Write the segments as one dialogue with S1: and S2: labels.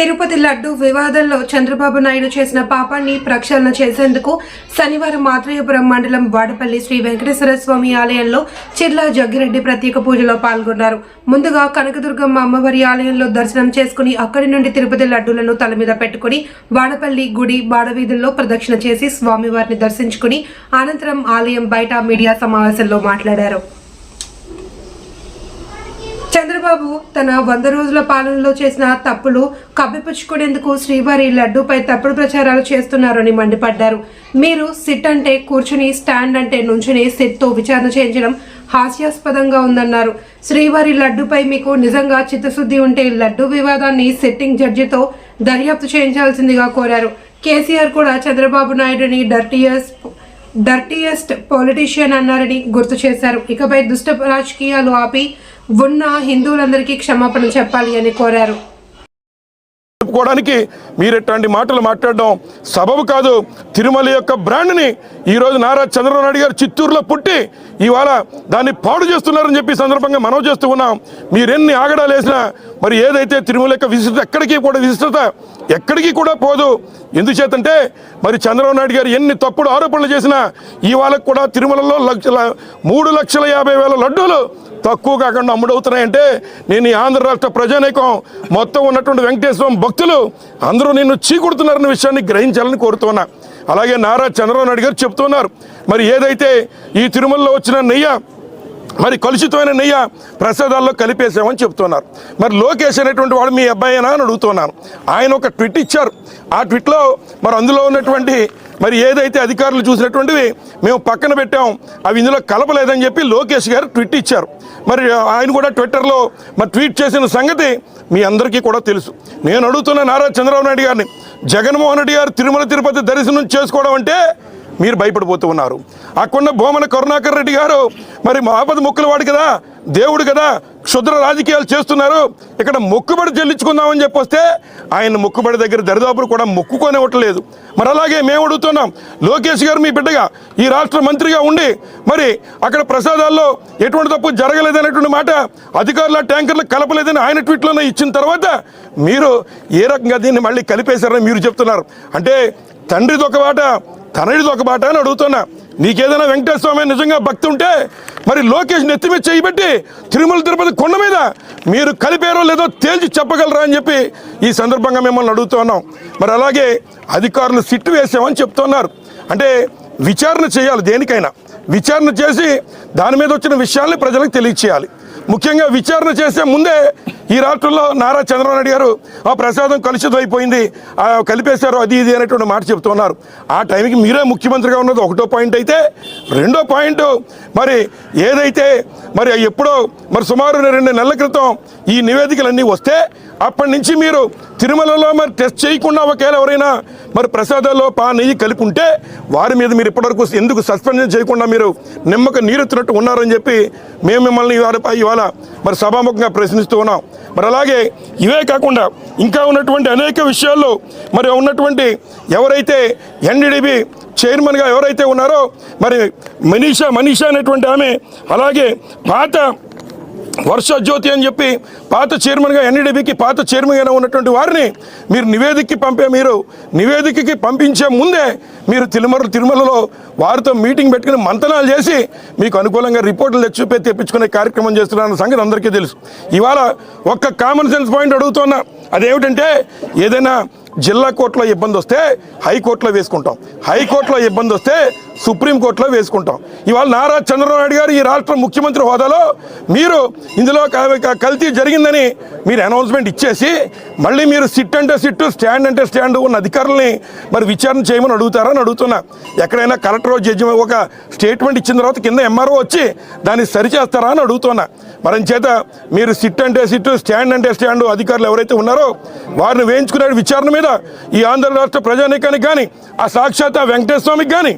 S1: Tirupati laddu వివాదంలో చంద్రబాబు నాయుడు చేసిన పాపాన్ని ప్రక్షాళన చేసేందుకు శనివారం మాతృయపురం మండలం వాడపల్లి శ్రీ వెంకటేశ్వర స్వామి ఆలయంలో చిర్లా జగ్గిరెడ్డి ప్రత్యేక పూజలో పాల్గొన్నారు. ముందుగా కనకదుర్గమ్మ అమ్మవారి ఆలయంలో దర్శనం చేసుకుని అక్కడి నుండి తిరుపతి లడ్డూలను తల మీద పెట్టుకుని వాడపల్లి గుడి బాడవీధుల్లో ప్రదక్షిణ చేసి స్వామివారిని దర్శించుకుని అనంతరం ఆలయం బయట మీడియా సమావేశంలో మాట్లాడారు. చంద్రబాబు తన వంద రోజుల పాలనలో చేసిన తప్పులు కప్పిపుచ్చుకునేందుకు శ్రీవారి లడ్డూపై తప్పుడు ప్రచారాలు చేస్తున్నారని మండిపడ్డారు. మీరు సిట్ అంటే కూర్చుని స్టాండ్ అంటే నుంచుని సిట్తో విచారణ చేయించడం హాస్యాస్పదంగా ఉందన్నారు. శ్రీవారి లడ్డూపై మీకు నిజంగా చిత్తశుద్ధి ఉంటే లడ్డు వివాదాన్ని సిట్టింగ్ జడ్జితో దర్యాప్తు చేయించాల్సిందిగా కోరారు. కేసీఆర్ కూడా చంద్రబాబు నాయుడుని డర్టీయర్స్ డర్టీయెస్ట్ పొలిటీషియన్ అన్నారని గుర్తు చేశారు. ఇకపై దుష్ట రాజకీయాలు ఆపి ఉన్న హిందువులందరికీ క్షమాపణ చెప్పాలి అని కోరారు.
S2: చెప్పుకోవడానికి మీరు ఇట్లాంటి మాటలు మాట్లాడడం సబబు కాదు. తిరుమల యొక్క బ్రాండ్ని ఈరోజు నారా చంద్రబాబు నాయుడు గారు చిత్తూరులో పుట్టి ఇవాళ దాన్ని పాడు చేస్తున్నారని చెప్పి సందర్భంగా మనం చేస్తూ ఉన్నాం. మీరెన్ని ఆగడాలు వేసినా మరి ఏదైతే తిరుమల యొక్క విశిష్టత ఎక్కడికి కూడా విశిష్టత ఎక్కడికి కూడా పోదు. ఎందుచేతంటే మరి చంద్రబాబు నాయుడు గారు ఎన్ని తప్పుడు ఆరోపణలు చేసినా ఇవాళ కూడా తిరుమలలో లక్షల మూడు లక్షల యాభై వేల లడ్డూలు తక్కువ కాకుండా అమ్ముడవుతున్నాయంటే నేను ఈ ఆంధ్ర రాష్ట్ర ప్రజానీకం మొత్తం ఉన్నటువంటి వెంకటేశ్వరం భక్తులు అందరూ నిన్ను చీకుడుతున్నారన్న విషయాన్ని గ్రహించాలని కోరుతున్నా. అలాగే నారా చంద్రబాబు నాయుడు గారు చెప్తున్నారు. మరి ఏదైతే ఈ తిరుమలలో వచ్చిన నెయ్య మరి కలుషితమైన నెయ్యి ప్రసాదాల్లో కలిపేసామని చెప్తున్నారు. మరి లోకేష్ అనేటువంటి వాడు మీ అబ్బాయేనా అని అడుగుతున్నాను. ఆయన ఒక ట్విట్ ఇచ్చారు. ఆ ట్విట్లో మరి అందులో ఉన్నటువంటి మరి ఏదైతే అధికారులు చూసినటువంటివి మేము పక్కన పెట్టాం అవి ఇందులో కలపలేదని చెప్పి లోకేష్ గారు ట్విట్ ఇచ్చారు. మరి ఆయన కూడా ట్విట్టర్లో మరి ట్వీట్ చేసిన సంగతి మీ అందరికీ కూడా తెలుసు. నేను అడుగుతున్న నారా చంద్రబాబు నాయుడు గారిని జగన్మోహన్ రెడ్డి గారు తిరుమల తిరుపతి దర్శనం చేసుకోవడం అంటే మీరు భయపడిపోతూ ఉన్నారు. అక్కడున్న భూమన కరుణాకర్ రెడ్డి గారు మరి ఆపద మొక్కుల వాడు కదా దేవుడు కదా క్షుద్ర రాజకీయాలు చేస్తున్నారు. ఇక్కడ మొక్కుబడి చెల్లించుకుందామని చెప్పి వస్తే ఆయన మొక్కుబడి దగ్గర దరిదాపులు కూడా మొక్కుకొనివ్వట్లేదు. మరి అలాగే మేము అడుగుతున్నాం లోకేష్ గారు మీ బిడ్డగా ఈ రాష్ట్ర మంత్రిగా ఉండి మరి అక్కడ ప్రసాదాల్లో ఎటువంటి తప్పు జరగలేదనేటువంటి మాట అధికారుల ట్యాంకర్లు కలపలేదని ఆయన ట్వీట్లోనే ఇచ్చిన తర్వాత మీరు ఏ రకంగా దీన్ని మళ్ళీ కలిపేశారని మీరు చెప్తున్నారు. అంటే తండ్రిది ఒక మాట తనడిది ఒక బాట అని అడుగుతున్నా. నీకేదైనా వెంకటేశ్వర స్వామి నిజంగా భక్తి ఉంటే మరి లోకేష్ నెత్తి మీద చేయబెట్టి తిరుమల తిరుపతి కొండ మీద మీరు కలిపారో లేదో తేల్చి చెప్పగలరా అని చెప్పి ఈ సందర్భంగా మిమ్మల్ని అడుగుతున్నాం మరి అలాగే అధికారులు సిట్టు వేసామని చెప్తున్నారు. అంటే విచారణ చేయాలి దేనికైనా. విచారణ చేసి దాని మీద వచ్చిన విషయాల్ని ప్రజలకు తెలియచేయాలి. ముఖ్యంగా విచారణ చేసే ముందే ఈ రాష్ట్రంలో నారా చంద్రబాబు నాయుడు గారు ఆ ప్రసాదం కలుషితమైపోయింది కలిపేశారు అది ఇది అనేటువంటి మాట చెప్తున్నారు. ఆ టైంకి మీరే ముఖ్యమంత్రిగా ఉన్నది ఒకటో పాయింట్ అయితే రెండో పాయింట్ మరి ఏదైతే మరి ఎప్పుడో మరి సుమారు రెండు నెలల క్రితం ఈ నివేదికలన్నీ వస్తే అప్పటి నుంచి మీరు తిరుమలలో మరి టెస్ట్ చేయకుండా ఒకవేళ ఎవరైనా మరి ప్రసాదాల్లో పా నెయ్యి కలిపి ఉంటే వారి మీద మీరు ఇప్పటివరకు ఎందుకు సస్పెండ్ చేయకుండా మీరు నిమ్మక నీరెత్తినట్టు ఉన్నారని చెప్పి మేము మిమ్మల్ని ఇవాళ ఇవాళ మరి సభాముఖంగా ప్రశ్నిస్తూ ఉన్నాం. మరి అలాగే ఇవే కాకుండా ఇంకా ఉన్నటువంటి అనేక విషయాల్లో మరి ఉన్నటువంటి ఎవరైతే ఎన్డీడీబీ చైర్మన్గా ఎవరైతే ఉన్నారో మరి మనీషా మనీషా అనేటువంటి ఆమె అలాగే పాత వర్ష జ్యోతి అని చెప్పి పాత చైర్మన్గా ఎన్డీడీబీకి పాత చైర్మన్గా ఉన్నటువంటి వారిని మీరు నివేదికకి పంపే మీరు నివేదికకి పంపించే ముందే మీరు తిరుమల తిరుమలలో వారితో మీటింగ్ పెట్టుకుని మంతనాలు చేసి మీకు అనుకూలంగా రిపోర్టులు తెచ్చిపే తెప్పించుకునే కార్యక్రమం చేస్తున్నారన్న సంగతి అందరికీ తెలుసు. ఇవాళ ఒక్క కామన్ సెన్స్ పాయింట్ అడుగుతున్నా. అదేమిటంటే ఏదైనా జిల్లా కోర్టులో ఇబ్బంది వస్తే హైకోర్టులో వేసుకుంటాం. హైకోర్టులో ఇబ్బంది వస్తే సుప్రీంకోర్టులో వేసుకుంటాం. ఇవాళ నారా చంద్రబాబు నాయుడు గారు ఈ రాష్ట్ర ముఖ్యమంత్రి హోదాలో మీరు ఇందులో కల్తీ జరిగిందని మీరు అనౌన్స్మెంట్ ఇచ్చేసి మళ్ళీ మీరు సిట్ అంటే సిట్టు స్టాండ్ అంటే స్టాండ్ ఉన్న అధికారులని మరి విచారణ చేయమని అడుగుతారని అడుగుతున్నా. ఎక్కడైనా కలెక్టర్ జడ్జి ఒక స్టేట్మెంట్ ఇచ్చిన తర్వాత కింద ఎంఆర్ఓ వచ్చి దాన్ని సరిచేస్తారా అని అడుగుతున్నా. మరి చేత మీరు సిట్ అంటే సిట్టు స్టాండ్ అంటే స్టాండ్ అధికారులు ఎవరైతే ఉన్నారో వారిని వేయించుకునే విచారణ మీద ఈ ఆంధ్ర రాష్ట్ర ప్రజానీకానికి కానీ ఆ సాక్షాత్ ఆ వెంకటేశ్వర స్వామికి కానీ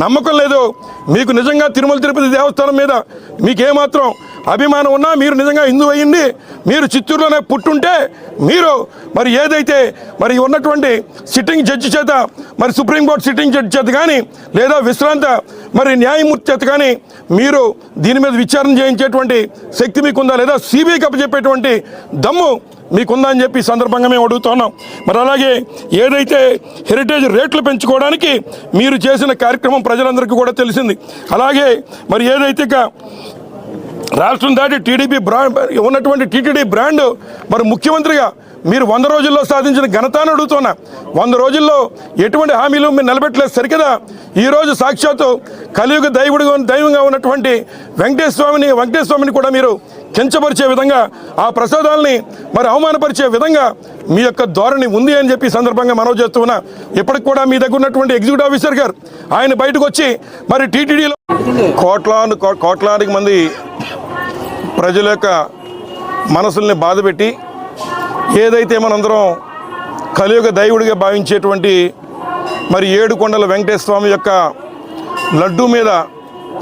S2: నమ్మకం లేదు. మీకు నిజంగా తిరుమల తిరుపతి దేవస్థానం మీద మీకేమాత్రం అభిమానం ఉన్నా మీరు నిజంగా హిందూ అయ్యింది మీరు చిత్తూరులోనే పుట్టుంటే మీరు మరి ఏదైతే మరి ఉన్నటువంటి సిట్టింగ్ జడ్జి చేత మరి సుప్రీంకోర్టు సిట్టింగ్ జడ్జి చేత కానీ లేదా విశ్రాంత మరి న్యాయమూర్తి చేత కానీ మీరు దీని మీద విచారణ చేయించేటువంటి శక్తి మీకుందా లేదా? సిబిఐకి అప్పచెప్పేటువంటి దమ్ము మీకుందని చెప్పి సందర్భంగా మేము అడుగుతున్నాం మరి అలాగే ఏదైతే హెరిటేజ్ రేట్లు పెంచుకోవడానికి మీరు చేసిన కార్యక్రమం ప్రజలందరికీ కూడా తెలిసింది. అలాగే మరి ఏదైతే రాష్ట్రం దాటి టీడీపీ బ్రాండ్ ఉన్నటువంటి టీటీడీ బ్రాండ్ మరి ముఖ్యమంత్రిగా మీరు వంద రోజుల్లో సాధించిన ఘనత అని అడుగుతున్నా వంద రోజుల్లో ఎటువంటి హామీలు మీరు నిలబెట్టలేదు సరికదా? ఈరోజు సాక్షాత్తు కలియుగ దైవుడిగా దైవంగా ఉన్నటువంటి వెంకటేశ్వర స్వామిని వెంకటేశ్వర స్వామిని కూడా మీరు కించపరిచే విధంగా ఆ ప్రసాదాలని మరి అవమానపరిచే విధంగా మీ యొక్క ధోరణి ఉంది అని చెప్పి సందర్భంగా మనవి చేస్తూ ఉన్నా. ఇప్పటికి కూడా మీ దగ్గర ఉన్నటువంటి ఎగ్జిక్యూటివ్ ఆఫీసర్ గారు ఆయన బయటకు వచ్చి మరి టీటీడీలో కోట్లాను కోట్లానికి కోట్లాదికి మంది ప్రజల యొక్క మనసుల్ని బాధపెట్టి ఏదైతే మనందరం కలియుగ దైవుడిగా భావించేటువంటి మరి ఏడు కొండల వెంకటేశ్వర స్వామి యొక్క లడ్డు మీద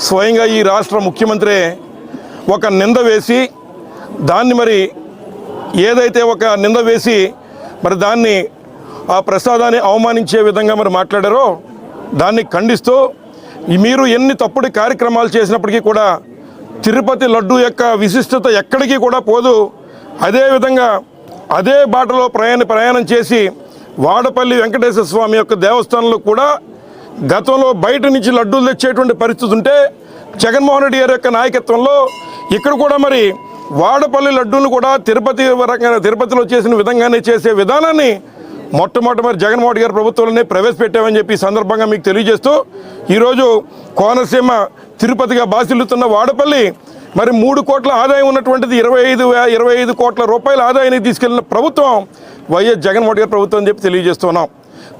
S2: స్వయంగా ఈ రాష్ట్ర ముఖ్యమంత్రి ఒక నింద వేసి దాన్ని మరి ఏదైతే ఒక నింద వేసి మరి దాన్ని ఆ ప్రసాదాన్ని అవమానించే విధంగా మరి మాట్లాడారో దాన్ని ఖండిస్తూ మీరు ఎన్ని తప్పుడు కార్యక్రమాలు చేసినప్పటికీ కూడా తిరుపతి లడ్డు యొక్క విశిష్టత ఎక్కడికి కూడా పోదు. అదేవిధంగా అదే బాటలో ప్రయాణ ప్రయాణం చేసి వాడపల్లి వెంకటేశ్వర స్వామి యొక్క దేవస్థానంలో కూడా గతంలో బయట నుంచి లడ్డూలు తెచ్చేటువంటి పరిస్థితి ఉంటే జగన్మోహన్ రెడ్డి గారి యొక్క నాయకత్వంలో ఇక్కడ కూడా మరి వాడపల్లి లడ్డూలు కూడా తిరుపతి రకంగా తిరుపతిలో చేసిన విధంగానే చేసే విధానాన్ని మొట్టమొదటి మరి జగన్మోహన్ గారి ప్రభుత్వంలోనే ప్రవేశపెట్టామని చెప్పి సందర్భంగా మీకు తెలియజేస్తూ ఈరోజు కోనసీమ తిరుపతిగా బాసిల్లుతున్న వాడపల్లి మరి మూడు కోట్ల ఆదాయం ఉన్నటువంటిది ఇరవై ఐదు ఇరవై ఐదు కోట్ల రూపాయల ఆదాయాన్ని తీసుకెళ్ళిన ప్రభుత్వం వైఎస్ జగన్మోహన్ గారి ప్రభుత్వం అని చెప్పి తెలియజేస్తున్నాం.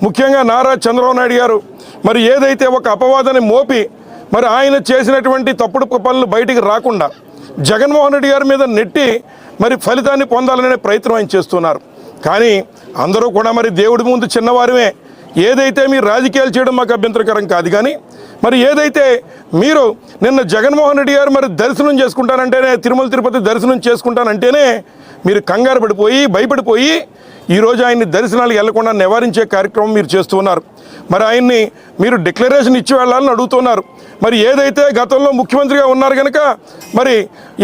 S2: ముఖ్యంగా నారా చంద్రబాబు నాయుడు గారు మరి ఏదైతే ఒక అపవాదాన్ని మోపి మరి ఆయన చేసినటువంటి తప్పుడు పనులు బయటికి రాకుండా జగన్మోహన్ రెడ్డి గారి మీద నెట్టి మరి ఫలితాన్ని పొందాలనే ప్రయత్నం ఆయన చేస్తున్నారు. కానీ అందరూ కూడా మరి దేవుడి ముందు చిన్నవారమే. ఏదైతే మీరు రాజకీయాలు చేయడం మాకు అభ్యంతరకరం కాదు. కానీ మరి ఏదైతే మీరు నిన్న జగన్మోహన్ రెడ్డి గారు మరి దర్శనం చేసుకుంటానంటేనే తిరుమల తిరుపతి దర్శనం చేసుకుంటానంటేనే మీరు కంగారు పడిపోయి భయపడిపోయి ఈరోజు ఆయన్ని దర్శనాలు వెళ్ళకుండా నివారించే కార్యక్రమం మీరు చేస్తున్నారు. మరి ఆయన్ని మీరు డిక్లరేషన్ ఇచ్చి వెళ్ళాలని అడుగుతున్నారు. మరి ఏదైతే గతంలో ముఖ్యమంత్రిగా ఉన్నారు కనుక మరి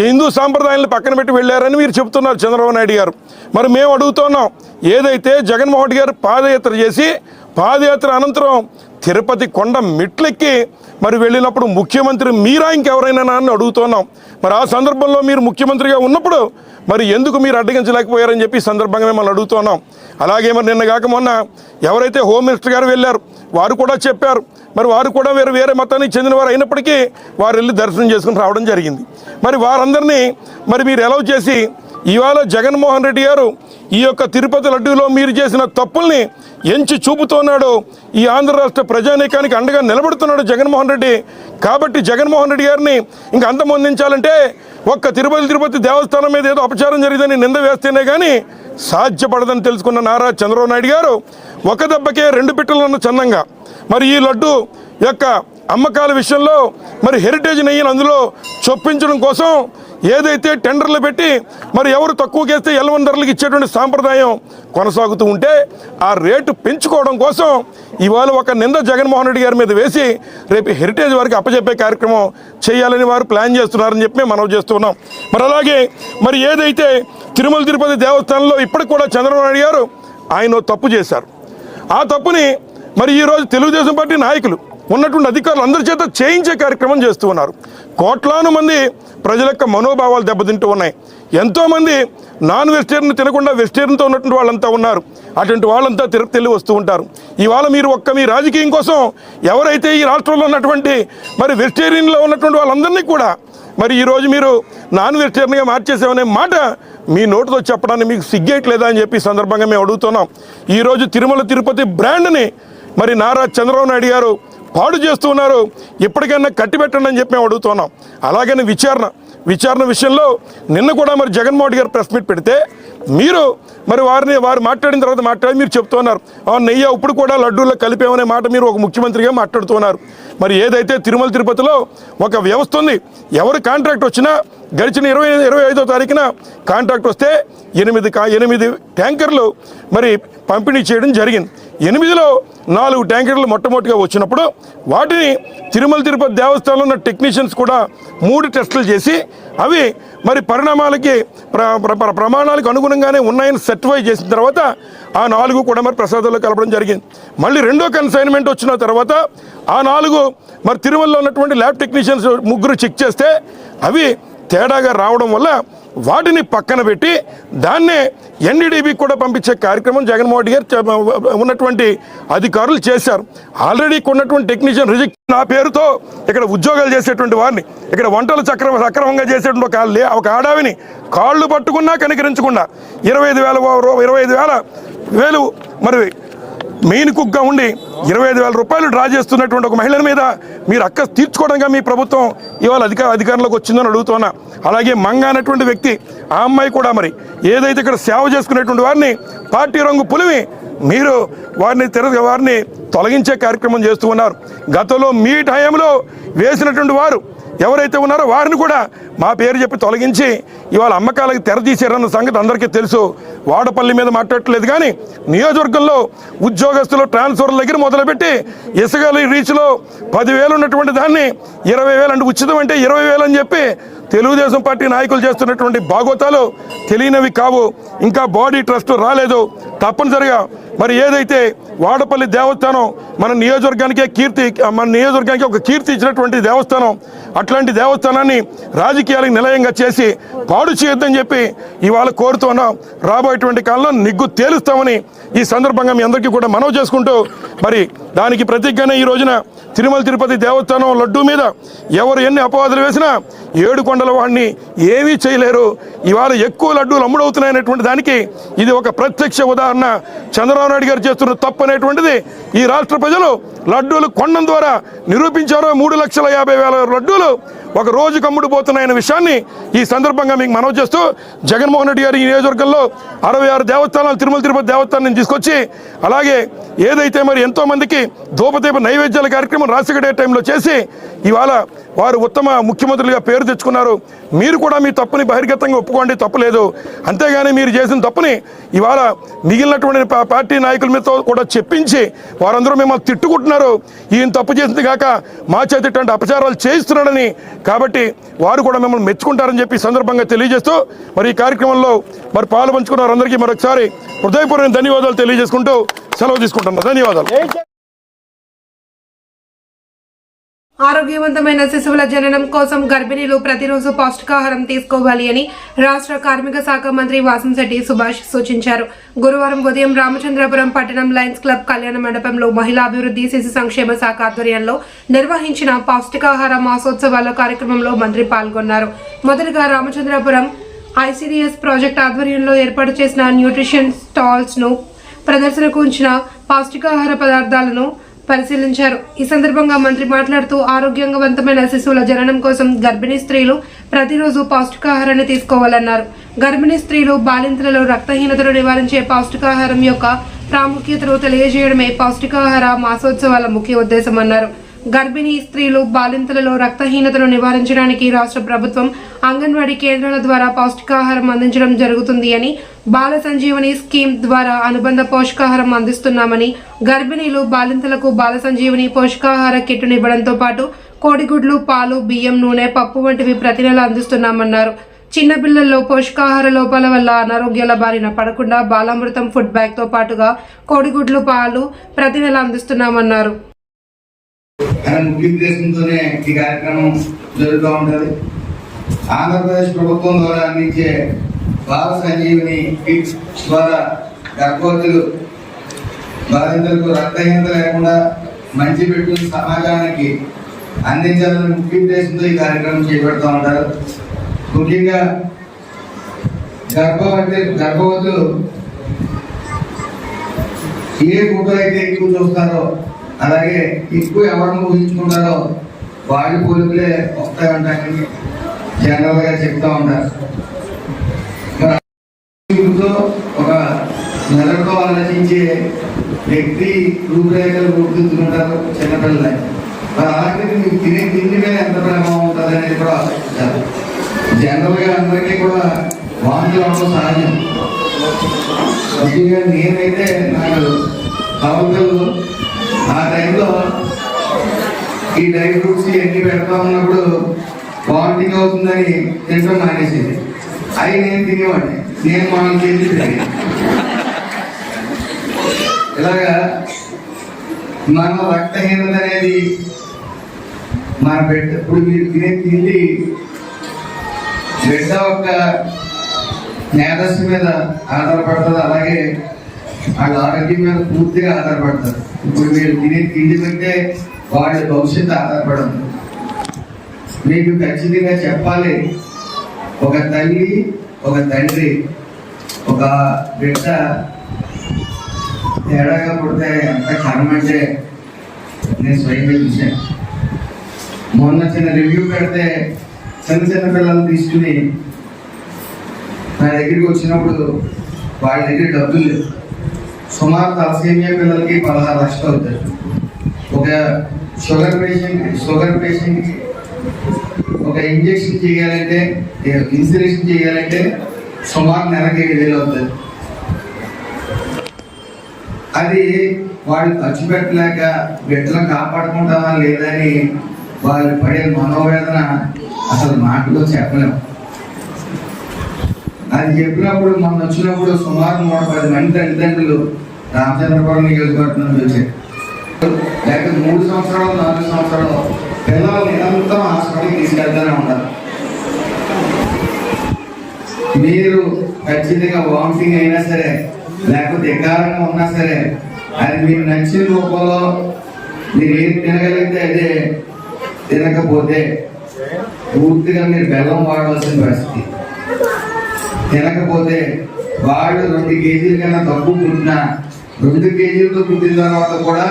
S2: హిందూ సాంప్రదాయాలను పక్కన పెట్టి వెళ్ళారని మీరు చెప్తున్నారు చంద్రబాబు నాయుడు గారు. మరి మేము అడుగుతున్నాం ఏదైతే జగన్మోహన్ గారు పాదయాత్ర చేసి పాదయాత్ర అనంతరం తిరుపతి కొండ మెట్లెక్కి మరి వెళ్ళినప్పుడు ముఖ్యమంత్రి మీరా ఇంకెవరైనా అని అడుగుతున్నాం. మరి ఆ సందర్భంలో మీరు ముఖ్యమంత్రిగా ఉన్నప్పుడు మరి ఎందుకు మీరు అడ్డగించలేకపోయారని చెప్పి సందర్భంగా మిమ్మల్ని అడుగుతున్నాం. అలాగే మరి నిన్న కాక మొన్న ఎవరైతే హోమ్ మినిస్టర్ గారు వెళ్ళారు వారు కూడా చెప్పారు. మరి వారు కూడా వేరే వేరే మతానికి చెందిన వారు అయినప్పటికీ వారు వెళ్ళి దర్శనం చేసుకుని రావడం జరిగింది. మరి వారందరినీ మరి మీరు ఎలవ్ చేసి ఇవాళ జగన్మోహన్ రెడ్డి గారు ఈ యొక్క తిరుపతి లడ్డూలో మీరు చేసిన తప్పుల్ని ఎంచి చూపుతున్నాడు ఈ ఆంధ్ర రాష్ట్ర ప్రజానీకానికి అండగా నిలబడుతున్నాడు జగన్మోహన్ రెడ్డి. కాబట్టి జగన్మోహన్ రెడ్డి గారిని ఇంకా అంతమొందించాలంటే ఒక్క తిరుపతి తిరుపతి దేవస్థానం మీద ఏదో అపచారం జరిగిందని నింద వేస్తేనే కానీ సాధ్యపడదని తెలుసుకున్న నారా చంద్రబాబు నాయుడు గారు ఒక దెబ్బకే రెండు పిట్టలను చందంగా. మరి ఈ లడ్డు యొక్క అమ్మకాల విషయంలో మరి హెరిటేజ్ నెయ్యిని అందులో చొప్పించడం కోసం ఏదైతే టెండర్లు పెట్టి మరి ఎవరు తక్కువకేస్తే ఎలవన్ ధరలకు ఇచ్చేటువంటి సాంప్రదాయం కొనసాగుతూ ఉంటే ఆ రేటు పెంచుకోవడం కోసం ఇవాళ ఒక నింద జగన్మోహన్ రెడ్డి గారి మీద వేసి రేపు హెరిటేజ్ వారికి అప్పచెప్పే కార్యక్రమం చేయాలని వారు ప్లాన్ చేస్తున్నారని చెప్పి మనం చేస్తున్నాం మరి అలాగే మరి ఏదైతే తిరుమల తిరుపతి దేవస్థానంలో ఇప్పటికి కూడా చంద్రబాబు నాయుడు గారు ఆయన తప్పు చేశారు. ఆ తప్పుని మరి ఈరోజు తెలుగుదేశం పార్టీ నాయకులు ఉన్నటువంటి అధికారులు అందరి చేత చేయించే కార్యక్రమం చేస్తూ ఉన్నారు. కోట్లాను మంది ప్రజల యొక్క మనోభావాలు దెబ్బతింటూ ఉన్నాయి. ఎంతోమంది నాన్ వెజిటేరియన్ తినకుండా వెజిటేరియన్తో ఉన్నటువంటి వాళ్ళంతా ఉన్నారు. అటువంటి వాళ్ళంతా తిరుపతి వెళ్ళి వస్తూ ఉంటారు. ఇవాళ మీరు ఒక్క మీ రాజకీయం కోసం ఎవరైతే ఈ రాష్ట్రంలో ఉన్నటువంటి మరి వెజిటేరియన్లో ఉన్నటువంటి వాళ్ళందరినీ కూడా మరి ఈరోజు మీరు నాన్ వెజిటేరియన్గా మార్చేసామనే మాట మీ నోటితో చెప్పడానికి మీకు సిగ్గేయట్లేదా అని చెప్పి సందర్భంగా మేము అడుగుతున్నాం. ఈరోజు తిరుమల తిరుపతి బ్రాండ్ని మరి నారా చంద్రబాబు నాయుడు గారు పాడు చేస్తూ ఉన్నారు. ఎప్పటికైనా కట్టిపెట్టండి అని చెప్పి మేము అడుగుతున్నాం. అలాగని విచారణ విచారణ విషయంలో నిన్న కూడా మరి జగన్మోహన్ గారు ప్రెస్ మీట్ పెడితే మీరు మరి వారిని వారు మాట్లాడిన తర్వాత మాట్లాడి మీరు చెప్తున్నారు నెయ్యి ఇప్పుడు కూడా లడ్డూల్లో కలిపామనే మాట మీరు ఒక ముఖ్యమంత్రిగా మాట్లాడుతున్నారు మరి ఏదైతే తిరుమల తిరుపతిలో ఒక వ్యవస్థ ఉంది ఎవరు కాంట్రాక్ట్ వచ్చినా గడిచిన ఇరవై ఇరవై ఐదో తారీఖున కాంట్రాక్ట్ వస్తే ఎనిమిది కా ఎనిమిది ట్యాంకర్లు మరి పంపిణీ చేయడం జరిగింది. ఎనిమిదిలో నాలుగు ట్యాంకర్లు మొట్టమొదటిగా వచ్చినప్పుడు వాటిని తిరుమల తిరుపతి దేవస్థానంలో ఉన్న టెక్నీషియన్స్ కూడా మూడు టెస్టులు చేసి అవి మరి పరిణామాలకి ప్ర ప్ర- ప్రమాణాలకు అనుగుణంగానే ఉన్నాయని సర్టిఫై చేసిన తర్వాత ఆ నాలుగు కూడా మరి ప్రసాదాల్లో కలపడం జరిగింది. మళ్ళీ రెండో కన్సైన్మెంట్ వచ్చిన తర్వాత ఆ నాలుగు మరి తిరుమలలో ఉన్నటువంటి ల్యాబ్ టెక్నీషియన్స్ ముగ్గురు చెక్ చేస్తే అవి తేడాగా రావడం వల్ల వాటిని పక్కన పెట్టి దాన్నే ఎన్డీడీబీకి కూడా పంపించే కార్యక్రమం జగన్మోహన్ రెడ్డి గారు చే- ఉన్నటువంటి అధికారులు చేశారు. ఆల్రెడీ ఉన్నటువంటి టెక్నీషియన్ రిజెక్ట్ నా పేరుతో ఇక్కడ ఉద్యోగాలు చేసేటువంటి వారిని ఇక్కడ వంటలు చక్ర సక్రమంగా చేసేటువంటి ఒక లే- ఒక ఆడావిని కాళ్ళు పట్టుకున్నా కనికరించకుండా ఇరవై ఐదు వేల ఇరవై ఐదు వేల వేలు మరి మెయిన్ కుక్గా ఉండి ఇరవై ఐదు వేల రూపాయలు డ్రా చేస్తున్నటువంటి ఒక మహిళల మీద మీరు అక్క తీర్చుకోవడంగా మీ ప్రభుత్వం ఇవాళ అధికార అధికారంలోకి వచ్చిందని అడుగుతున్నా. అలాగే మంగ అనేటువంటి వ్యక్తి ఆ అమ్మాయి కూడా మరి ఏదైతే ఇక్కడ సేవ చేసుకునేటువంటి వారిని పార్టీ రంగు పులివి మీరు వారిని తెర వారిని తొలగించే కార్యక్రమం చేస్తూ ఉన్నారు. గతంలో మీ టైంలో వేసినటువంటి వారు ఎవరైతే ఉన్నారో వారిని కూడా మా పేరు చెప్పి తొలగించి ఇవాళ అమ్మకాలకు తెరదీశారన్న సంగతి అందరికీ తెలుసు. వాడపల్లి మీద మాట్లాడట్లేదు కానీ నియోజకవర్గంలో ఉద్యోగస్తులు ట్రాన్స్ఫర్ల దగ్గర మొదలుపెట్టి ఇసుక రీచ్లో పదివేలు ఉన్నటువంటి దాన్ని ఇరవై వేలు అంటే ఉచితం అంటే ఇరవై వేలు అని చెప్పి తెలుగుదేశం పార్టీ నాయకులు చేస్తున్నటువంటి బాగోతాలు తెలియనివి కావు. ఇంకా బాడీ ట్రస్ట్ రాలేదు. తప్పనిసరిగా మరి ఏదైతే వాడపల్లి దేవస్థానం మన నియోజకవర్గానికే కీర్తి మన నియోజకవర్గానికి ఒక కీర్తి ఇచ్చినటువంటి దేవస్థానం అట్లాంటి దేవస్థానాన్ని రాజకీయాలకు నిలయంగా చేసి పాడు చేయొద్దని చెప్పి ఇవాళ కోరుతున్నాం రాబోయేటువంటి కాలంలో నిగ్గు తేలుస్తామని ఈ సందర్భంగా మీ అందరికీ కూడా మనవి చేసుకుంటూ మరి దానికి ప్రతిజ్ఞనే ఈ రోజున తిరుమల తిరుపతి దేవస్థానం లడ్డూ మీద ఎవరు ఎన్ని అపవాదులు వేసినా ఏడు కొండల వాడిని ఏమీ చేయలేరు. ఇవాళ ఎక్కువ లడ్డూలు అమ్ముడవుతున్నాయనేటువంటి దానికి ఇది ఒక ప్రత్యక్ష ఉదాహరణ చంద్రబాబు నాయుడు గారు చేస్తున్న తప్పు అనేటువంటిది ఈ రాష్ట్ర ప్రజలు లడ్డూలు కొండం ద్వారా నిరూపించారు మూడు లక్షల యాభై వేల లడ్డూలు ఒక రోజుకు అమ్ముడుపోతున్నాయనే విషయాన్ని ఈ సందర్భంగా మీకు మనవి చేస్తూ జగన్మోహన్ రెడ్డి గారు ఈ నియోజకవర్గంలో అరవై ఆరు దేవస్థానాలు తిరుమల తిరుపతి దేవస్థానం తీసుకొచ్చి అలాగే ఏదైతే మరి ఎంతో మందికి ధూపదీప నైవేద్యాల కార్యక్రమం రాసిగడే టైంలో చేసి ఇవాళ వారు ఉత్తమ ముఖ్యమంత్రులుగా పేరు తెచ్చుకున్నారు. మీరు కూడా మీ తప్పుని బహిర్గతంగా ఒప్పుకోండి తప్పులేదు అంతేగాని మీరు చేసిన తప్పుని ఇవాళ మిగిలినటువంటి పార్టీ నాయకుల మీదతో కూడా చెప్పించి వారందరూ మిమ్మల్ని తిట్టుకుంటున్నారు. ఈయన తప్పు చేసింది కాక మా చేతి ఇట్లాంటి అపచారాలు చేయిస్తున్నాడని కాబట్టి వారు కూడా మిమ్మల్ని మెచ్చుకుంటారని చెప్పి సందర్భంగా తెలియజేస్తూ మరి ఈ కార్యక్రమంలో మరి పాలు పంచుకున్న వారందరికీ మరొకసారి హృదయపూర్వక ధన్యవాదాలు తెలియజేసుకుంటూ సెలవు తీసుకుంటున్నాను ధన్యవాదాలు.
S1: ఆరోగ్యవంతమైన శిశువుల జననం కోసం గర్భిణీలు ప్రతిరోజు పౌష్టికాహారం తీసుకోవాలి అని రాష్ట్ర కార్మిక శాఖ మంత్రి వాసంశెట్టి సుభాష్ సూచించారు. గురువారం ఉదయం రామచంద్రపురం పట్టణం లయన్స్ క్లబ్ కళ్యాణ మండపంలో మహిళా అభివృద్ధి శిశు సంక్షేమ శాఖ ఆధ్వర్యంలో నిర్వహించిన పౌష్టికాహార మాసోత్సవాల కార్యక్రమంలో మంత్రి పాల్గొన్నారు. మొదటగా రామచంద్రపురం ఐసిడిఎస్ ప్రాజెక్ట్ ఆధ్వర్యంలో ఏర్పాటు చేసిన న్యూట్రిషన్ స్టాల్స్ను ప్రదర్శనకు ఉంచిన పౌష్టికాహార పదార్థాలను పరిశీలించారు. ఈ సందర్భంగా మంత్రి మాట్లాడుతూ ఆరోగ్యవంతమైన శిశువుల జననం కోసం గర్భిణీ స్త్రీలు ప్రతిరోజు పౌష్టికాహారాన్ని తీసుకోవాలన్నారు. గర్భిణీ స్త్రీలు బాలింతలలో రక్తహీనతను నివారించే పౌష్టికాహారం యొక్క ప్రాముఖ్యతను తెలియజేయడమే పౌష్టికాహార మాసోత్సవాల ముఖ్య ఉద్దేశమన్నారు. గర్భిణీ స్త్రీలు బాలింతలలో రక్తహీనతను నివారించడానికి రాష్ట్ర ప్రభుత్వం అంగన్వాడీ కేంద్రాల ద్వారా పౌష్టికాహారం అందించడం జరుగుతుంది అని బాల సంజీవని స్కీమ్ ద్వారా అనుబంధ పోషకాహారం అందిస్తున్నామని గర్భిణీలు బాలింతలకు బాల సంజీవని పోషకాహార కిట్ను ఇవ్వడంతో పాటు కోడిగుడ్లు పాలు బియ్యం నూనె పప్పు వంటివి ప్రతి నెల అందిస్తున్నామన్నారు. చిన్నపిల్లల్లో పోషకాహార లోపాల వల్ల అనారోగ్యాల బారిన పడకుండా బాలామృతం ఫుడ్ బ్యాగ్తో పాటుగా కోడిగుడ్లు పాలు ప్రతి నెల అందిస్తున్నామన్నారు.
S3: ఆంధ్రప్రదేశ్ ప్రభుత్వం ద్వారా అందించే బాల సంజీవిని కిట్స్ ద్వారా గర్భవతులు బాధితులకు రక్తహీనత లేకుండా మంచి పెట్టు సమాజానికి అందించాలని ముఖ్య ఉద్దేశంతో ఈ కార్యక్రమం చేపడుతూ ఉంటారు. ముఖ్యంగా గర్భవతి గర్భవతులు ఏ ఫోటో అయితే ఎక్కువ చూస్తారో అలాగే ఎక్కువ ఎవరిని ఊహించుకుంటారో వాళ్ళు పోలికలే వస్తాయంటారని జనరల్గా చెప్తూ ఉంటారు. ఇప్పుడు ఒక మెదడుతో ఆలోచించే వ్యక్తి రూపురేఖలు గుర్తుంటారు చిన్నపిల్లలు. మరి మీకు తినే తిండి మీద ఎంత ప్రేమ ఉంటుంది అనేది కూడా ఆలోచించాలి. జనరల్గా అందరికీ కూడా వాంతులు అవడం సహజం. ముఖ్యంగా నేనైతే నాకు అవతలు ఆ టైంలో ఈ డ్రై ఫ్రూట్స్ ఎన్ని పెడతా ఉన్నప్పుడు వామిటింగ్ అవుతుందని తినడం మానేసింది. అవి నేను తినేవాడిని. నేను మనం చేసింది ఇలాగా మన రక్తహీనత అనేది మన బిడ్డ ఇప్పుడు మీరు తినే తిండి బిడ్డ యొక్క మేధస్సు మీద ఆధారపడుతుంది. అలాగే వాళ్ళ ఆరోగ్యం మీద పూర్తిగా ఆధారపడతారు ఇప్పుడు మీరు తినే తిండి పెట్టే వాళ్ళ భవిష్యత్తు ఆధారపడదు. మీకు ఖచ్చితంగా చెప్పాలి ఒక తల్లి ఒక తండ్రి ఒక బిడ్డ తేడాగా పుడితే ఎంత కర్మ నేను స్వయంగా చూశాను మొన్న చిన్న రివ్యూ పెడితే చిన్న చిన్న పిల్లల్ని తీసుకుని నా దగ్గరికి వచ్చినప్పుడు వాళ్ళ దగ్గర డబ్బులు లేవు. సుమారు తలసేమియా పిల్లలకి పదహారు లక్షలు అవుతాయి. ఒక షుగర్ పేషెంట్ షుగర్ పేషెంట్కి ఇంజెక్షన్ చేయాలంటే ఇన్సులేషన్ చేయాలంటే సుమారు నెలకి ఏడు వేలు అవుతుంది. అది వాడు ఖర్చు పెట్టలేక బిడ్డలను కాపాడుకుంటామా లేదని వాళ్ళు పడే మనోవేదన అసలు మాటలో చెప్పలేము. అది చెప్పినప్పుడు మొన్న వచ్చినప్పుడు సుమారు నూట పది మంది తల్లిదండ్రులు రామచంద్రపురం నియోజకవర్గం నుంచి వచ్చారు. లేక మూడు సంవత్సరాలు నాలుగు సంవత్సరాలు పిల్లలు నిరంతరం హాస్పిటల్కి తీసుకెళ్తూనే ఉన్నారు మీరు ఖచ్చితంగా వామిటింగ్ అయినా సరే లేకపోతే ఎకారంగా ఉన్నా సరే అది మీకు నచ్చిన రూపంలో మీరు ఏది తినగలిగితే అదే తినకపోతే పూర్తిగా మీరు బెల్లం వాడవలసిన పరిస్థితి. తినకపోతే వాళ్ళు రెండు కేజీల కన్నా తక్కువ పుట్టినా రెండు కేజీలతో పుట్టిన తర్వాత కూడా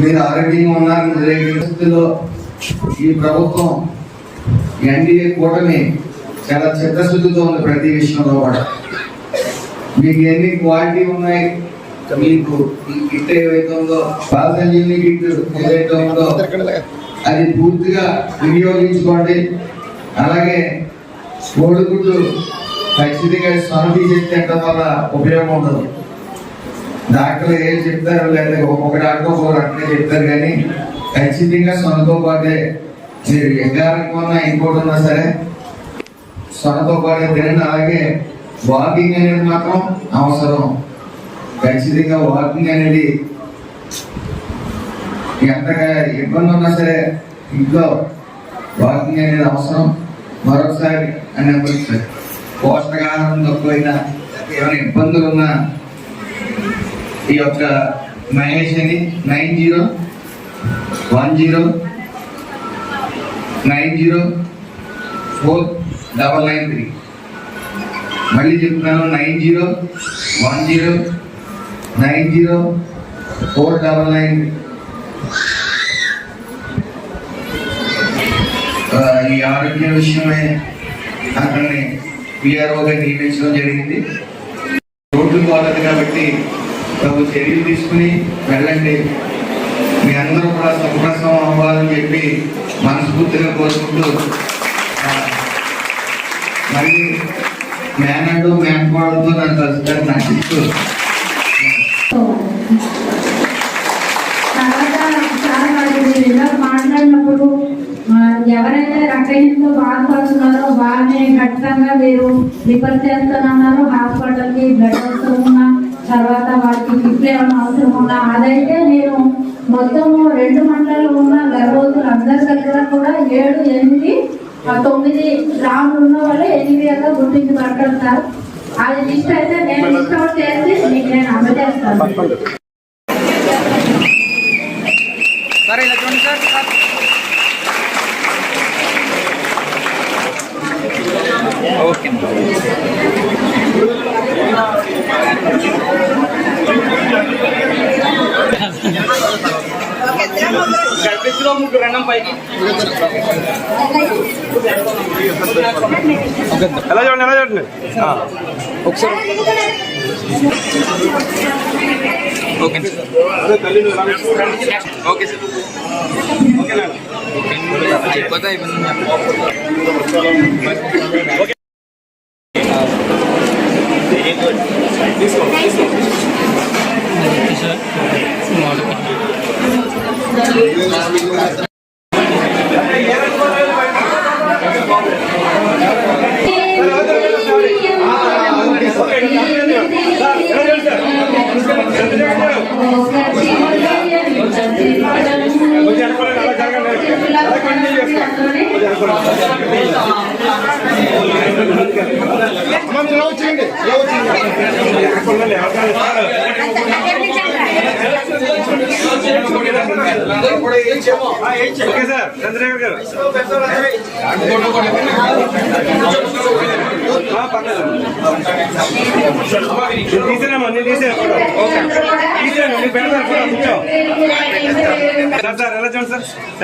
S3: మీరు ఆరోగ్యంగా ఉన్నారు మొదలైన పరిస్థితుల్లో ఈ ప్రభుత్వం ఎన్డీఏ కూటమి చాలా చిత్తశుద్ధితో ఉంది ప్రతి విషయంలో కూడా. మీకు ఎన్ని క్వాలిటీ ఉన్నాయి? మీకు ఈ కిట్ ఏవైతే ఉందో ఏదైతే ఉందో అది పూర్తిగా వినియోగించుకోండి. అలాగే కోడిగుడ్డు ఖచ్చితంగా సొన తీసేసి వల్ల ఉపయోగం ఉండదు. డాక్టర్ ఏం చెప్తారు లేదా ఒక్కొక్క డాక్టర్ ఒక్కొక్క రకంగా చెప్తారు కానీ ఖచ్చితంగా సొనతో పాటే మీరు ఎగారికి ఉన్నా ఇంకోటి ఉన్నా సరే సొనతో పాటే తినండి. అలాగే వాకింగ్ అనేది మాత్రం అవసరం. ఖచ్చితంగా వాకింగ్ అనేది ఎంతగా ఇబ్బంది ఉన్నా సరే ఇంట్లో వాకింగ్ అనేది అవసరం. మరొకసారి అని అనుకుంటున్నారు పోషకాహారం తక్కువైనా ఏమైనా ఇబ్బందులు ఉన్నా ఈ యొక్క మహేష్ అని nine zero one zero nine zero four double nine three. మళ్ళీ చెప్తున్నాను nine zero one zero nine zero four double nine. ఈ ఆరోగ్య విషయమే అతన్ని పిఆర్ఓగా నియమించడం జరిగింది. రోడ్లు బాగలేదు కాబట్టి తగు చర్యలు తీసుకుని వెళ్ళండి. మీ అందరూ కూడా సుప్రసం అవ్వాలని చెప్పి మనస్ఫూర్తిగా కోరుకుంటూ మరి మళ్ళీ మేనడు మేనకోడలతో నన్ను కలుస్తాను నాకు ఇస్తూ
S4: మాట్లాడినప్పుడు ఎవరైతే రకహీనతో బాధపడుతున్నారో వారిని ఖచ్చితంగా మీరు రిఫర్ చేస్తానన్నారు. హాస్పిటల్కి బ్లడ్ వస్తున్నా తర్వాత వారికి ఏమైనా అవసరం ఉన్నా అదైతే నేను మొత్తము రెండు మండలాలు ఉన్న గర్భవతులు అందరి దగ్గర కూడా ఏడు ఎనిమిది తొమ్మిది గ్రాములు ఉన్న వాళ్ళు ఎనిమిదిగా గుర్తించబడతారు అది లిస్ట్ అయితే నేను లిస్ట్ అవుట్ చేసి మీకు నేను అందజేస్తాను
S5: సార్ ఇలా చూడండి సార్ సార్ ఓకే గర్భిస్తులో ముగ్గురు అన్నం పైకి ఎలా చూడండి ఎలా చూడండి ఒకసారి. Okay okay sir. చెప్పదా ఇవన్నీ ఓకే సార్ చంద్రశేఖర్ గారు ఆ, పర్లేదు. నేను తీసేనమ్మా నేను తీసేనా ఓకే తీసేను నేను పెడతాను ఫోటో కూర్చో సార్ సార్ ఎలా చూడండి సార్ చంద్రశేఖర్ గారు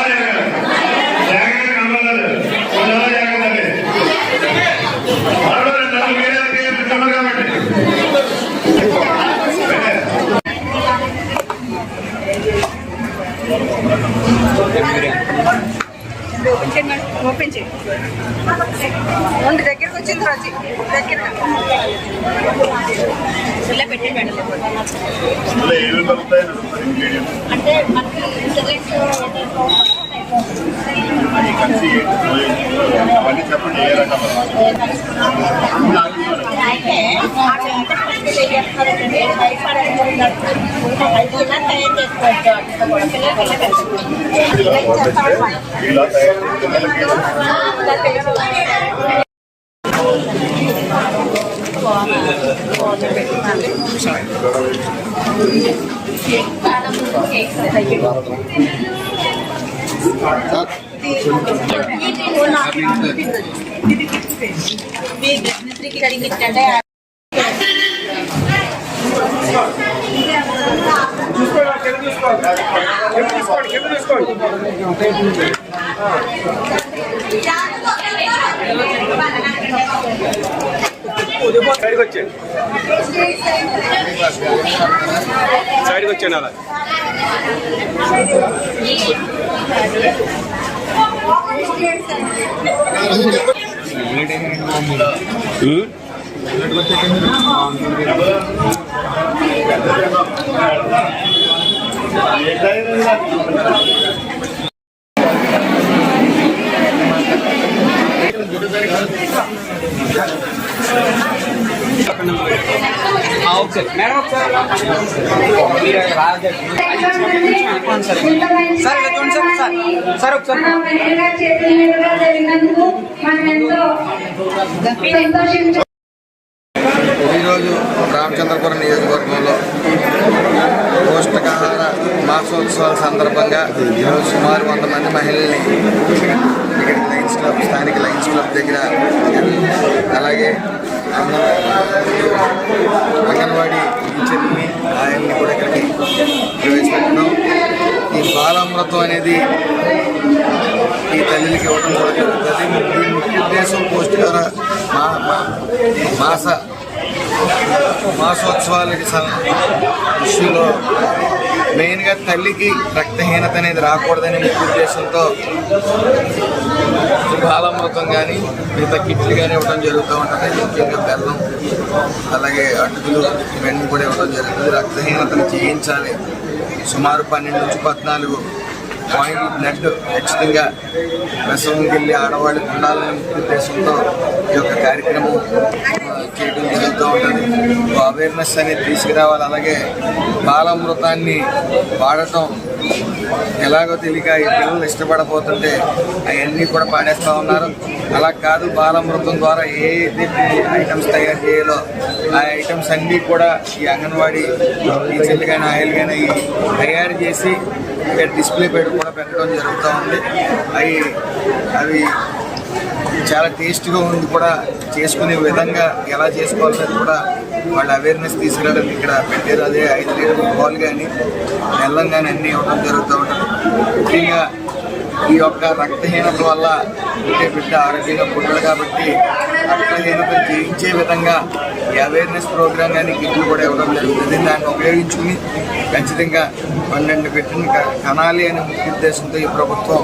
S5: అమ్మ నవ్వండి కొద్దిగా స్మైల్
S6: ఓపెన్ చేయి. ఉండి దగ్గరికి వచ్చింది రాజీ. దగ్గర ఇలా పెట్టి మేడం. అంటే మనకి ఇంటర్నెట్ తయారు చేసుకోవచ్చు మీ బిజినెస్కి కలిగించండి
S2: చూసుకోండి కింద చూసుకోండి కింద చూసుకోండి కింద చూసుకోండి సైడ్కి వచ్చేయండి. సైడ్కి వచ్చేయండి. అలా ఉమ్.
S5: ఒకసారి మేడం ఒకసారి సార్ ఇలా చూడండి సార్ సార్ సార్. ఒకసారి.
S3: ఈరోజు రామచంద్రపురం నియోజకవర్గంలో పౌష్టికాహార ఉత్సవాల సందర్భంగా ఈరోజు సుమారు వంద మంది మహిళల్ని ఇక్కడ లయన్స్ క్లబ్ స్థానిక లయన్స్ క్లబ్ దగ్గర అలాగే అంగన్వాడీ చెప్పి టీచర్ని ఆయన్ని కూడా ఇక్కడికి ప్రవేశపెట్టడం. ఈ బాలామృతం అనేది ఈ తల్లికి ఇవ్వడం కూడా జరుగుతుంది. దీని ముఖ్య ఉద్దేశం పౌష్టికార మా మాస మాసోత్సవాలకి విషయంలో మెయిన్గా తల్లికి రక్తహీనత అనేది రాకూడదనే ముఖ్య ఉద్దేశంతో బాలామృతం కానీ మిగతా కిట్లు కానీ ఇవ్వడం జరుగుతూ ఉంటుంది. ముఖ్యంగా బెల్లం అలాగే అటుకులు ఇవన్నీ కూడా ఇవ్వడం జరుగుతుంది. రక్తహీనతను చేయించాలి సుమారు పన్నెండు నుంచి పద్నాలుగు పాయింట్ బ్లడ్ ఖచ్చితంగా ప్రసవంకి వెళ్ళి ఆడవాళ్ళకి ఉండాలనే ఉద్దేశంతో ఈ యొక్క కార్యక్రమం చేయడం జరుగుతూ ఉంటుంది. అవేర్నెస్ అనేది తీసుకురావాలి. అలాగే బాలామృతాన్ని వాడటం ఎలాగో తెలియక ఈ పిల్లలు ఇష్టపడబోతుంటే అవన్నీ కూడా పాడేస్తూ ఉన్నారు. అలా కాదు బాలామృతం ద్వారా ఏ ఐటమ్స్ తయారు చేయాలో ఆ ఐటమ్స్ అన్నీ కూడా ఈ అంగన్వాడీ టీచర్లు కానీ ఆయిల్ కానీ తయారు చేసి ఇక్కడ డిస్ప్లే పెట్టి కూడా పెట్టడం జరుగుతూ ఉంది. అవి అవి చాలా టేస్ట్గా ఉంది కూడా. చేసుకునే విధంగా ఎలా చేసుకోవాలనేది కూడా వాళ్ళు అవేర్నెస్ తీసుకురావడానికి ఇక్కడ పెట్టారు. అదే ఐదు లీటర్ పాలు కానీ బెల్లం కానీ అన్నీ ఇవ్వడం జరుగుతూ ఉంటుంది. ముఖ్యంగా ఈ యొక్క రక్తహీనత వల్ల పుట్టే బిడ్డ ఆరోగ్యంగా పుట్టడు కాబట్టి రక్తహీనత జయించే విధంగా ఈ అవేర్నెస్ ప్రోగ్రామ్ కానీ కిట్లు కూడా ఇవ్వడం జరుగుతుంది. దాన్ని ఉపయోగించుకుని ఖచ్చితంగా పన్నెండు కిట్లను కనాలి అనే ముఖ్య ఉద్దేశంతో ఈ ప్రభుత్వం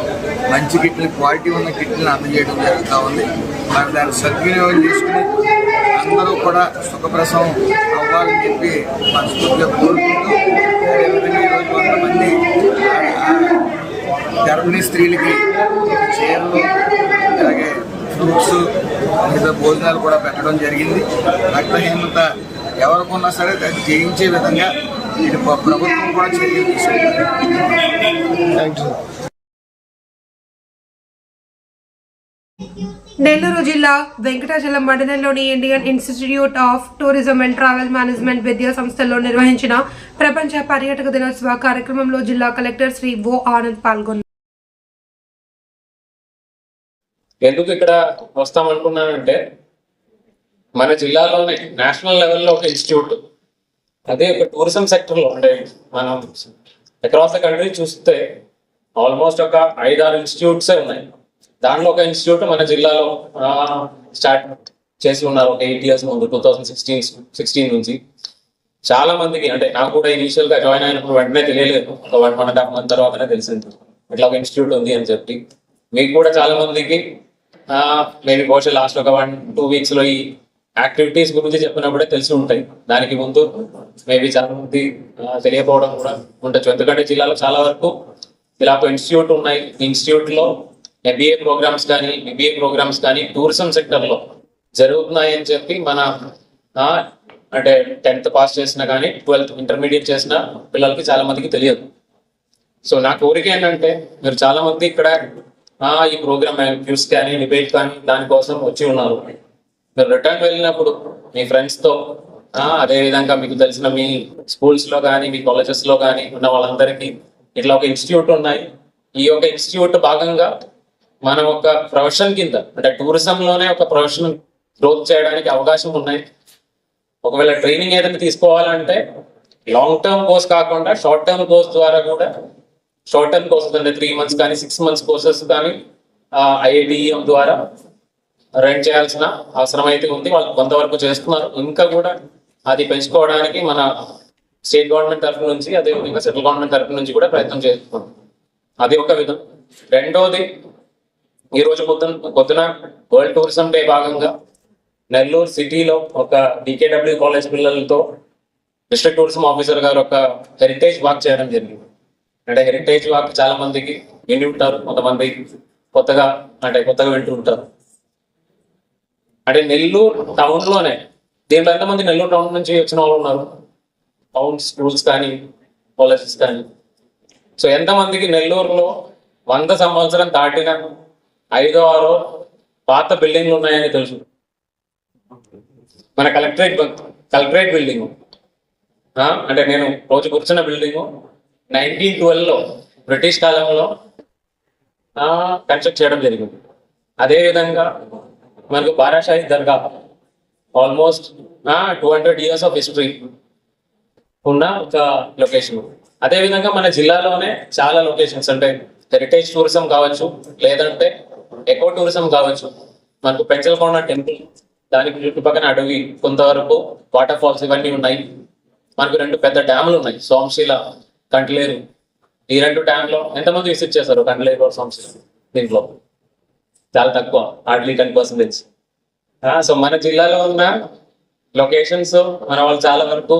S3: మంచి కిట్లు క్వాలిటీ ఉన్న కిట్లను అందజేయడం జరుగుతూ ఉంది. మరి దాన్ని సద్వినియోగం చేసుకుని అందరూ కూడా సుఖప్రసవం అవ్వాలని చెప్పి మనస్ఫూర్తిగా కోరుకుంటూ అదేవిధంగా ఈరోజు కొంతమంది గర్భిణీ స్త్రీలకి చీరలు అలాగే ఫ్రూట్స్ వివిధ భోజనాలు కూడా పెట్టడం జరిగింది. రక్తహీనత ఎవరికున్నా సరే దాన్ని జయించే విధంగా ఇటు ప్రభుత్వం కూడా చర్యలు తీసుకుంటుంది
S1: నెల్లూరు జిల్లా వెంకటాచలం మండలంలోని Indian institute of tourism and travel management విద్యా సంస్థలో నిర్వహించిన ప్రపంచ పర్యాటక దినోత్సవ కార్యక్రమంలో జిల్లా కలెక్టర్ శ్రీ ఓ ఆనంద్ పాల్గొన్నారు.
S7: ఎందుకు ఇక్కడ వస్తామనుకున్నానంటే మన జిల్లాలోనే నేషనల్ లెవెల్లో ఒక ఇన్స్టిట్యూట్ అదే ఒక టూరిజం సెక్టర్లో అంటే మనం అక్రాస్ ద కంట్రీ చూస్తే ఆల్మోస్ట్ ఒక ఐదారు ఇన్స్టిట్యూట్సే ఉన్నాయి. దాంట్లో ఒక ఇన్స్టిట్యూట్ మన జిల్లాలో స్టార్ట్ చేసి ఉన్నారు. ఒక ఎయిట్ ఇయర్స్ ముందు టూ థౌసండ్ సిక్స్టీన్ సిక్స్టీన్ నుంచి. చాలా మందికి అంటే నాకు కూడా ఇనీషియల్గా జాయిన్ అయినప్పుడు వెంటనే తెలియలేదు. ఒక one one and half month తర్వాతనే తెలిసింది. ఇట్లా ఒక ఇన్స్టిట్యూట్ ఉంది అని చెప్పి. మీకు కూడా చాలా మందికి మేబీ బహుశా లాస్ట్ ఒక వన్ టూ వీక్స్లో ఈ యాక్టివిటీస్ గురించి చెప్పినప్పుడే తెలిసి ఉంటాయి. దానికి ముందు మేబీ చాలా మంది తెలియకపోవడం కూడా ఉండొచ్చు. ఎందుకంటే జిల్లాలో చాలా వరకు ఇలా ఒక ఇన్స్టిట్యూట్ ఉన్నాయి. ఇన్స్టిట్యూట్లో ఎంబీఏ ప్రోగ్రామ్స్ కానీ బిబిఏ ప్రోగ్రామ్స్ కానీ టూరిజం సెక్టర్లో జరుగుతున్నాయి అని చెప్పి మన అంటే టెన్త్ పాస్ చేసినా కానీ ట్వెల్త్ ఇంటర్మీడియట్ చేసిన పిల్లలకి చాలా మందికి తెలియదు. సో నా కోరిక ఏంటంటే మీరు చాలా మంది ఇక్కడ ఈ ప్రోగ్రామ్ క్యూస్ కానీ డిబేట్ కానీ దానికోసం వచ్చి ఉన్నారు. మీరు రిటర్న్ వెళ్ళినప్పుడు మీ ఫ్రెండ్స్తో అదే విధంగా మీకు తెలిసిన మీ స్కూల్స్లో కానీ మీ కాలేజెస్లో కానీ ఉన్న వాళ్ళందరికీ ఇట్లా ఒక ఇన్స్టిట్యూట్ ఉన్నాయి. ఈ యొక్క ఇన్స్టిట్యూట్ భాగంగా మనం ఒక ప్రొఫెషన్ కింద అంటే టూరిజం లోనే ఒక ప్రొఫెషన్ గ్రోత్ చేయడానికి అవకాశం ఉన్నాయి. ఒకవేళ ట్రైనింగ్ ఏదైనా తీసుకోవాలంటే లాంగ్ టర్మ్ కోర్స్ కాకుండా షార్ట్ టర్మ్ కోర్స్ ద్వారా కూడా షార్ట్ టర్మ్ కోర్సెస్ అంటే త్రీ మంత్స్ కానీ సిక్స్ మంత్స్ కోర్సెస్ కానీ ఐఐటిఎం ద్వారా రన్ చేయాల్సిన అవసరం అయితే ఉంది. వాళ్ళు కొంతవరకు చేస్తున్నారు. ఇంకా కూడా అది పెంచుకోవడానికి మన స్టేట్ గవర్నమెంట్ తరఫు నుంచి అదే విధంగా సెంట్రల్ గవర్నమెంట్ తరఫు నుంచి కూడా ప్రయత్నం చేస్తున్నాం. అది ఒక విధం. రెండోది ఈ రోజు పొద్దున పొద్దున వరల్డ్ టూరిజం డే భాగంగా నెల్లూరు సిటీలో ఒక డికేడబ్ల్యూ కాలేజ్ పిల్లలతో డిస్ట్రిక్ట్ టూరిజం ఆఫీసర్ గారు ఒక హెరిటేజ్ వాక్ చేయడం జరిగింది. అంటే హెరిటేజ్ వాక్ చాలా మందికి విని ఉంటారు. కొంతమంది కొత్తగా అంటే కొత్తగా వింటూ ఉంటారు. అంటే నెల్లూరు టౌన్లోనే దీంట్లో ఎంతమంది నెల్లూరు టౌన్ నుంచి వచ్చిన వాళ్ళు ఉన్నారు? టౌన్ స్కూల్స్ కానీ కాలేజెస్ కానీ. సో ఎంతమందికి నెల్లూరులో వంద సంవత్సరం దాటిన ఐదో ఆరో పాత బిల్డింగ్లు ఉన్నాయని తెలుసు? మన కలెక్టరేట్ కలెక్టరేట్ బిల్డింగ్. అంటే నేను రోజు కూర్చున్న బిల్డింగ్ నైన్టీన్ ట్వెల్వ్లో బ్రిటిష్ కాలంలో కన్స్ట్రక్ట్ చేయడం జరిగింది. అదే విధంగా మనకు Barashahi Dargah. Almost two hundred years of history ఉన్న ఒక లొకేషన్ అదే విధంగా మన జిల్లాలోనే చాలా లొకేషన్స్ అంటే హెరిటేజ్ టూరిజం కావచ్చు లేదంటే ఎకో టూరిజం కావచ్చు. మనకు పెంచలకొండ టెంపుల్ దానికి చుట్టుపక్కన అడవి కొంతవరకు వాటర్ ఫాల్స్ ఇవన్నీ ఉన్నాయి. మనకు రెండు పెద్ద డ్యాములు ఉన్నాయి సోమశీల కంట్లేరు ఈ రెండు డ్యామ్లో ఎంతమంది విసిట్ చేశారు? కంట్లేరు సంస్థ దీంట్లో. చాలా తక్కువ హార్డ్లీ టెన్ పర్సెంటేజ్ సో మన జిల్లాలో ఉన్న లొకేషన్స్ మన వాళ్ళు చాలా వరకు